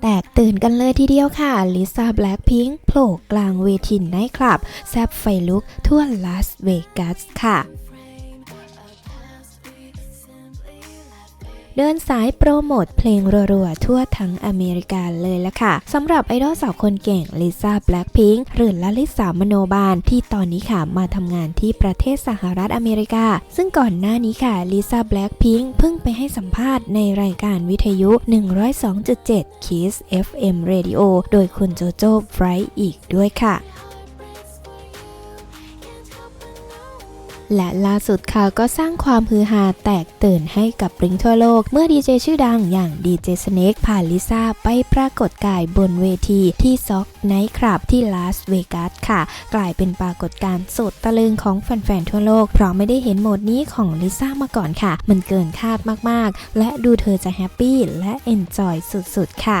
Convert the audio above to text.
แตกตื่นกันเลยทีเดียวค่ะ ลิซ่าแบล็คพิงค์โผล่กลางเวทีไนท์คลับ แซบไฟลุกทั่วลาสเวกัสค่ะ เดินสายโปรโมทเพลงรัวๆ ทั่วทั้งอเมริกาเลยละค่ะสำหรับไอดอลสาวคนเก่งลิซ่าแบล็คพิงค์หรือลลิสามโนบาลที่ตอนนี้ค่ะมาทำงานที่ประเทศสหรัฐอเมริกา ซึ่งก่อนหน้านี้ค่ะลิซ่าแบล็คพิงค์เพิ่งไปให้สัมภาษณ์ในรายการวิทยุ 102.7 Kiss FM Radio โดยคุณโจโจ้ไบรท์อีกด้วยค่ะ และล่าสุดค่ะก็สร้างความฮือฮาแตกตื่นให้กับริงทั่วโลก เมื่อดีเจชื่อดังอย่างดีเจสเน็กพาลิซ่าไปปรากฏกายบนเวทีที่ซ็อกไนท์คลับที่ลาสเวกัสค่ะ กลายเป็นปรากฏการณ์สุดตะลึงของแฟนๆทั่วโลก เพราะไม่ได้เห็นโหมดนี้ของลิซ่ามาก่อนค่ะ มันเกินคาดมากๆ และดูเธอจะแฮปปี้และเอนจอยสุดๆ ค่ะ